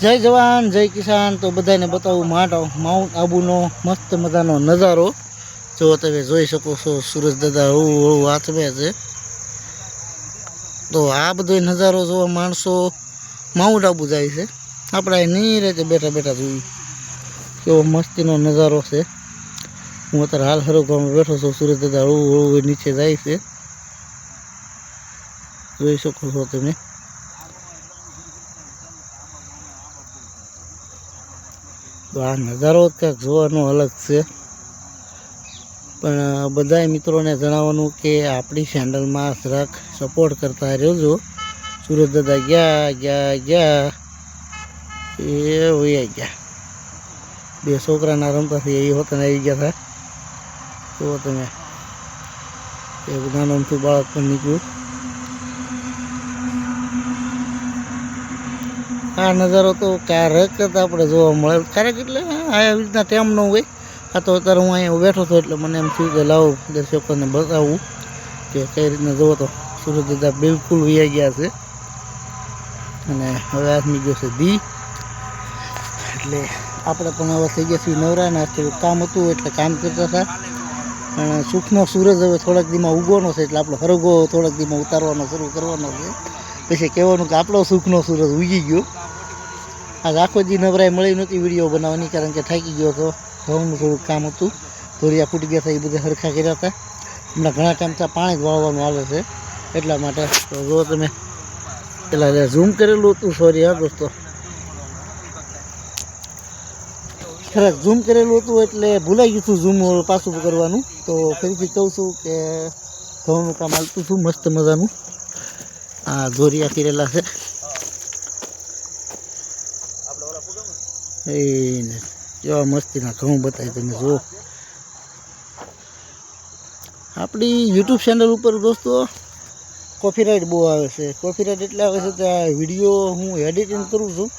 જય જવાન, જય કિસાન. તો બધાને બતાવું માટો માઉન્ટ આબુનો મસ્ત મજાનો નજારો. જો તમે જોઈ શકો છો, સુરજ દાદા હળવું હળવું હાથમે છે. તો આ બધો નજારો જોવા માણસો માઉન્ટ આબુ જાય છે. આપણે નહીં રીતે બેઠા બેઠા જોયું. કેવો મસ્તીનો નજારો છે. હું અત્યારે હાલ હરો ગામમાં બેઠો છું, સુરજ દાદા હળવું હળવું નીચે જાય છે. જોઈ શકો છો તમે. તો આ નજારો જ કંઈક જોવાનો અલગ છે. પણ બધા મિત્રોને જણાવવાનું કે આપણી ચેનલમાં જરાક સપોર્ટ કરતા રહેજો. સુરત દાદા ગયા ગયા ગયા. એ વયા ગયા. બે છોકરાના રમતાથી એ હોતા આવી ગયા હતા તો તમે. એક નાનો અમથું બાળક પણ નીકળ્યું. આ નજારો તો ક્યારેક જ આપણે જોવા મળે. ક્યારેક એટલે આ રીતના ટાઈમ ન હોય. આ તો અત્યારે હું અહીંયા બેઠો હતો એટલે મને એમ થયું કે લાવો દર્શકોને બતાવું કે કઈ રીતના જોવો તો. સુરત દાદા બિલકુલ વ્યાઈ ગયા છે. અને હવે આથમી ગયો છે દી. એટલે આપણે પણ હવે થઈ ગયા છીએ. નવરાના થોડું કામ હતું એટલે કામ કરતા હતા. પણ સુખનો સૂરજ હવે થોડાક દીમાં ઉગવાનો છે એટલે આપણો હરગો થોડાક દીમાં ઉતારવાનો શરૂ કરવાનો છે. પછી કહેવાનું કે આપણો સુખનો સૂરજ ઉગી ગયો. આજ આખો દી નવરાય મળી નહોતી વીડિયો બનાવવાની કારણ કે થાકી ગયો હતો. ઘઉંનું થોડુંક કામ હતું. ધોરિયા ફૂટી ગયા હતા એ બધા હરખા કર્યા હતા. હમણાં ઘણા ટાઈમથી પાણી જ વાળવાનું આવે છે. એટલા માટે તો જો તમે પેલા ઝૂમ કરેલું હતું સોરી હા દોસ્તો. ખરેખ ઝૂમ કરેલું હતું એટલે ભૂલાઈ ગયું હતું ઝૂમ પાછું કરવાનું. તો ફરીથી કહું છું કે ઘઉંનું કામ હાલતું હતું, મસ્ત મજાનું. આ ધોરિયા કરેલા છે. એને કેવા મસ્તીના ઘઉં બતાવી તમે જુઓ. આપણી યુટ્યુબ ચેનલ ઉપર દોસ્તો કોપીરાઇટ બહુ આવે છે. કોપીરાઇટ એટલે આવે છે કે આ વીડિયો હું એડિટિંગ કરું છું.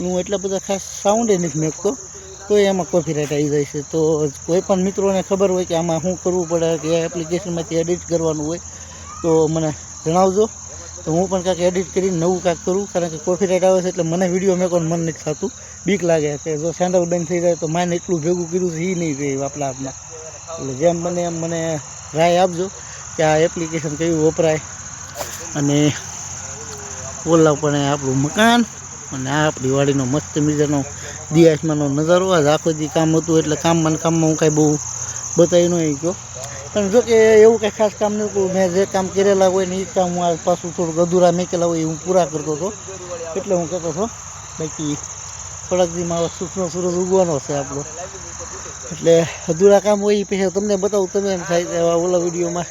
હું એટલા બધા ખાસ સાઉન્ડ નથી મેકતો. તો એમાં કોપીરાઇટ આવી જાય છે. તો કોઈ પણ મિત્રોને ખબર હોય કે આમાં શું કરવું પડે, કે એપ્લિકેશનમાંથી એડિટ કરવાનું હોય, તો મને જણાવજો. તો હું પણ કાંઈક એડિટ કરીને નવું કાંઈક કરું, કારણ કે કોપીરાઇટ આવે છે એટલે મને વીડિયો મેકવાનું મન નથી થતું. બીક લાગે કે જો સેન્ડલ બંધ થઈ જાય તો માને એટલું ભેગું કર્યું છે એ નહીં રહે આપણા હાથમાં. એટલે જેમ બને એમ મને રાય આપજો કે આ એપ્લિકેશન કયું વપરાય. અને ઓલા પણ આપણું મકાન અને આ આપણી વાડીનો મસ્ત મજાનો દિયાસમાંનો નજારો. આજ આખો જે કામ હતું એટલે કામમાં કામમાં હું કાંઈ બહુ બતાવી નહીં ગયો પણ જો કે એવું કંઈ ખાસ કામ નહોતું મેં જે કામ કરેલા હોય ને એ કામ હું આ પાછું થોડુંક અધૂરા મેકેલા હોય હું પૂરા કરતો હતો. એટલે હું કહેતો હતો, બાકી થોડાક દીમાં સુખનો સૂરજ ઉગવાનો છે આપણો. એટલે અધૂરા કામ હોય એ પછી તમને બતાવું, તમે એમ થાય ઓલા વિડીયોમાં